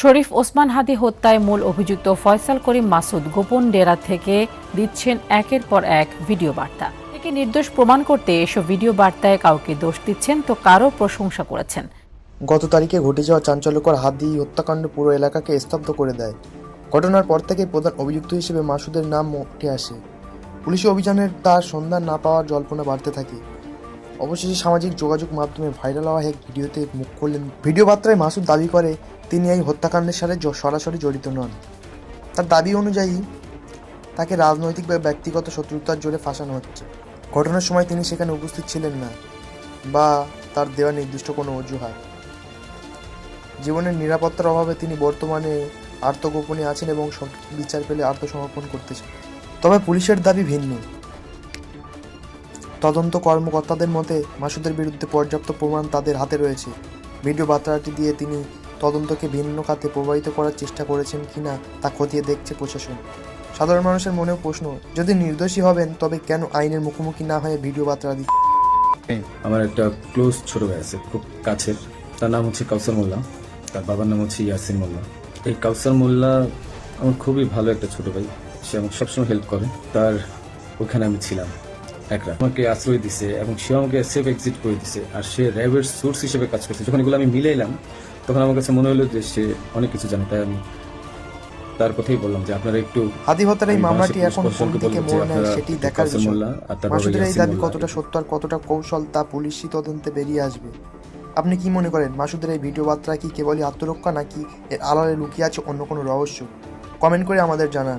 শরীফ ওসমান হাদি হত্যায় মূল অভিযুক্ত ফয়সাল করিম মাসুদ গোপন ডেরা থেকে দিচ্ছেন একের পর এক ভিডিও বার্তা। একে নির্দোষ প্রমাণ করতে এসব ভিডিও বার্তায় কাউকে দোষ দিচ্ছেন তো কারও প্রশংসা করেছেন। গত তারিখে ঘটে যাওয়া চাঞ্চল্যকর হাদি হত্যাকাণ্ড পুরো এলাকাকে স্তব্ধ করে দেয়। ঘটনার পর থেকেই প্রধান অভিযুক্ত হিসেবে মাসুদের নাম উঠে আসে। পুলিশি অভিযানের তার সন্ধান না পাওয়ার জল্পনা বাড়তে থাকে। অবশেষে সামাজিক যোগাযোগ মাধ্যমে ভাইরাল হওয়া এক ভিডিওতে মুখ খুললেন। ভিডিও বার্তায় মাসুদ দাবি করে, তিনি এই হত্যাকাণ্ডের সাথে সরাসরি জড়িত নন। তার দাবি অনুযায়ী, তাকে রাজনৈতিক বা ব্যক্তিগত শত্রুতার জোরে ফাঁসানো হচ্ছে। ঘটনার সময় তিনি সেখানে উপস্থিত ছিলেন না, বা তার দেওয়া নির্দিষ্ট কোনো অজুহাত। জীবনের নিরাপত্তার অভাবে তিনি বর্তমানে আত্মগোপনে আছেন এবং বিচার পেলে আত্মসমর্পণ করতেছেন তবে পুলিশের দাবি ভিন্ন। তদন্ত কর্মকর্তাদের মতে মাসুদের বিরুদ্ধে পর্যাপ্ত প্রমাণ তাদের হাতে রয়েছে। ভিডিও বার্তাটি দিয়ে তিনি তদন্তকে ভিন্ন খাতে প্রবাহিত করার চেষ্টা করেছেন কিনা তা খতিয়ে দেখছে প্রশাসন। সাধারণ মানুষের মনেও প্রশ্ন, যদি নির্দোষী হবেন, তবে কেন আইনের মুখোমুখি না হয়ে ভিডিও বার্তা দিচ্ছেন? আমার একটা ক্লোজ ছোট ভাই আছে, খুব কাছের। তার নাম হচ্ছে কাউসার মোল্লা, তার বাবার নাম হচ্ছে ইয়াসিন মোল্লা। এই কাউসার মোল্লা আমার খুবই ভালো একটা ছোট ভাই, সে আমাকে সবসময় হেল্প করে। তার ওখানে আমি ছিলাম। এক আমাকে আশ্রয় দিছে এবং সে আমাকে সেফ এক্সিট করে দিছে। আর সে র্যাবের সোর্স হিসেবে কাজ করছে। যখন এগুলো আমি মিলাইলাম তখন আমার কাছে মনে হলো যে সে অনেক কিছু জানে। তাই আমি তার কথাই বললাম যে আপনারা একটু হাদি হত্যার এই মামলাটি এখন কোন দিকে মোড় নেয় সেটি দেখার বিষয়। মাসুদের এই দাবি কতটা সত্য আর কতটা কৌশল তা পুলিশি তদন্তে বেরিয়ে আসবে? আপনি কি মনে করেন মাসুদের এই ভিডিও বার্তা কি কেবলই আত্মরক্ষা নাকি এর আড়ালে লুকিয়ে আছে অন্য কোনো রহস্য? কমেন্ট করে আমাদের জানান।